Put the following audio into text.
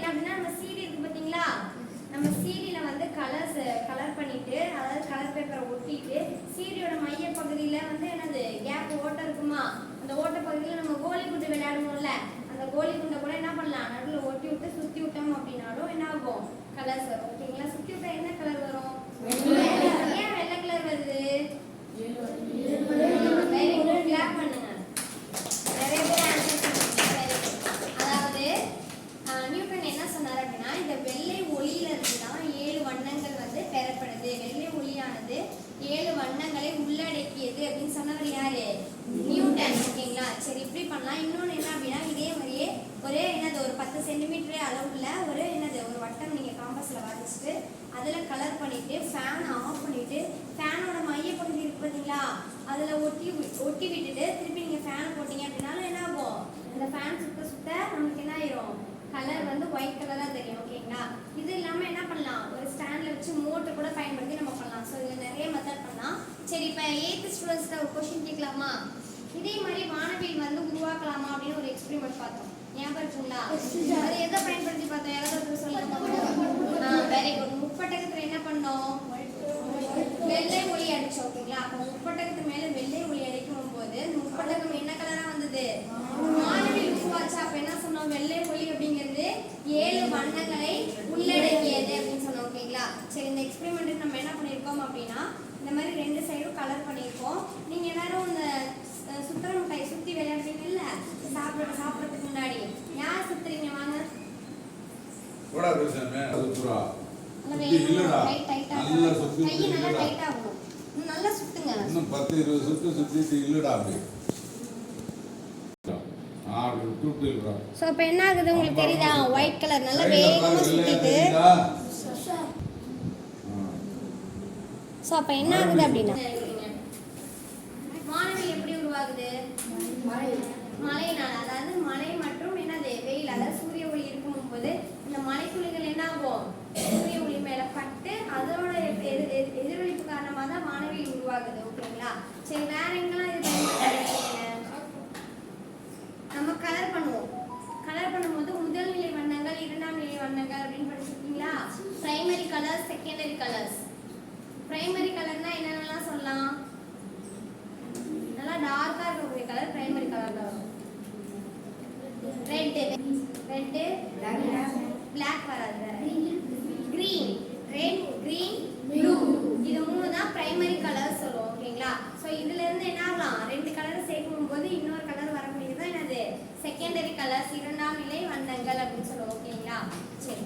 என்ன அப்படின்னா நம்ம சீடி இருக்கு பாத்தீங்களா நம்ம சீடியில வந்து கலர்ஸ் கலர் பண்ணிட்டு அதாவது கலர் பேப்பரை ஒட்டிட்டு சீடியோட மைய பகுதியில வந்து என்னது கேப் ஓட்டை இருக்குமா? அந்த ஓட்ட பகுதியில நம்ம கோலி குண்டு விளையாடுவோம்ல அந்த கோலி குண்டை கூட என்ன பண்ணலாம்? நடுவில் ஒட்டி விட்டு சுத்தி விட்டோம் அப்படின்னாலும் என்ன ஆகும்? கலர்ஸ் வரும். ஓகேங்களா சுத்தி விட்டா என்ன கலர் வரும் ஏன் வெள்ளை கலர் வருது வெரி குட் கிளாப் பண்ணுங்க நிறைய பேர் answer சொன்னீங்க. Very good. அதாவது ஆஹ், நியூட்டன் என்ன சொன்னார் அப்படின்னா இந்த வெள்ளை ஒளியில இருந்து தான் ஏழு வண்ணங்கள் வந்து பெறப்படுது வெள்ளை ஒளியானது ஏழு வண்ணங்களை உள்ளடக்கியது அப்படின்னு சொன்னவர் யாரு? நியூட்டன். ஓகேங்களா? சரி இப்படி பண்ணலாம். இன்னொன்று என்ன அப்படின்னா இதே மாதிரியே ஒரே என்னது ஒரு பத்து சென்டிமீட்டர் அளவுல ஒரு என்னது ஒரு வட்டம் நீங்கள் காம்பஸில் வரைச்சிட்டு அதில் கலர் பண்ணிட்டு ஃபேன் ஆஃப் பண்ணிட்டு ஃபேனோட மையப்பகுதி இருக்கு பார்த்தீங்களா அதில் ஒட்டி ஒட்டி விட்டுட்டு திருப்பி நீங்கள் ஃபேன் போட்டீங்க அப்படின்னாலும் என்ன ஆகும்? அந்த ஃபேன் சுத்த சுத்த நமக்கு என்ன ஆயிரும்? கலர் வந்து ஒயிட் கலராக தெரியும் ஓகேங்களா இது இல்லாம என்ன பண்ணலாம் ஒரு ஸ்டாண்ட்ல வச்சு மோட்டர் கூட பயன்படுத்தி நம்ம பண்ணலாம் ஸோ இதுல நிறைய மெத்தட் பண்ணலாம் சரி இப்போ எயித்து ஸ்டூடெண்ட்ஸ்க்கு ஒரு கொஸ்டின் கேட்கலாமா? இதே மாதிரி வானவில் வந்து உருவாக்கலாமா அப்படின்னு ஒரு எக்ஸ்பெரிமெண்ட் பார்த்தோம். ஞாபகம் இருக்குங்களா அது எதை பயன்படுத்தி பார்த்தோம்? யாராவது சொல்லுங்க. வெரி குட் முப்பட்டகத்துல என்ன பண்ணோம்? வெள்ளை ஒளி அடிச்சோம் ஓகேங்களா? அப்போ முப்பட்டகத்து மேல வெள்ளை ஒளி அடிக்கும் போது இந்த முப்பட்டகம் என்ன கலரா வந்தது? மாணவில் உருவாச்சு. அப்போ என்ன சொன்னோம்? வெள்ளை ஒளி அப்படிங்கிறது ஏழு வண்ணங்களை உள்ளடக்கியது அப்படின்னு சொன்னோம் ஓகேங்களா? சரி இந்த எக்ஸ்பெரிமெண்ட்டுக்கு நம்ம பண்ணியிருக்கோம் அப்படின்னா இந்த மாதிரி ரெண்டு சைடும் கலர் பண்ணியிருக்கோம். நீங்க எல்லாரும் இந்த அஹ், சுத்துற மிட்டாய் சுத்தி விளையாடுறீங்கல்ல சாப்பிட சாப்பிடறதுக்கு முன்னாடி. யார் சுத்துறீங்க? வாங்க. போடா பேசாம அது புறா நல்லா சுத்தி இல்லடா. வேகமா tight, tight ஆ நல்லா. சுத்தி சுத்துங்க. இன்னும் சுத்து சுத்திட்டு இல்லடா ஸோ இப்போ என்ன ஆகுது? உங்களுக்கு தெரியுதா? ஒயிட் கலர் நல்லா இல்லையா சுத்திட்டு தெரியுதா? ஆ. ஸோ அப்போ என்ன ஆகுது அப்படின்னா? வானவில் எப்படி உருவாகுது? மழையினால் அதாவது மழை மற்றும் என்னது? வெயில் அதாவது சூரிய ஒளி இருக்கும் போது இந்த மழைத்துளிகள் என்ன ஆகும் சூரிய ஒளி மேலே பட்டு அதோட எதிர் எதிர்- எதிரொலிப்பு காரணமாக தான் வானவில் உருவாகுது ஓகேங்களா? சரி வேற எங்கெல்லாம் இது நம்ம கலர் பண்ணுவோம் கலர் பண்ணும்போது முதல் நிலை வண்ணங்கள் இரண்டாம் நிலை வண்ணங்கள் அப்படின்னு படிச்சிருக்கீங்களா primary colours secondary colours primary கலர்னா என்னென்னலாம் சொல்லலாம்? நல்லா டார்க்காக இருக்கக்கூடிய கலர் பிரைமரி கலர்ல வரும். ரெட்டு ரெட்டு பிளாக் வராது. Green green red green blue இது மூணு தான் பிரைமரி கலர் சொல்லுவோம் ஓகேங்களா? ஸோ இதுலேருந்து என்ன ஆகலாம்? ரெண்டு கலர் சேர்க்கும் போது இன்னொரு கலர் வரக்கூடியது தான் என்னது? செகண்டரி கலர்ஸ் இரண்டாம் நிலை வண்ணங்கள் அப்படின்னு சொல்லுவோம் ஓகேங்களா? சரி.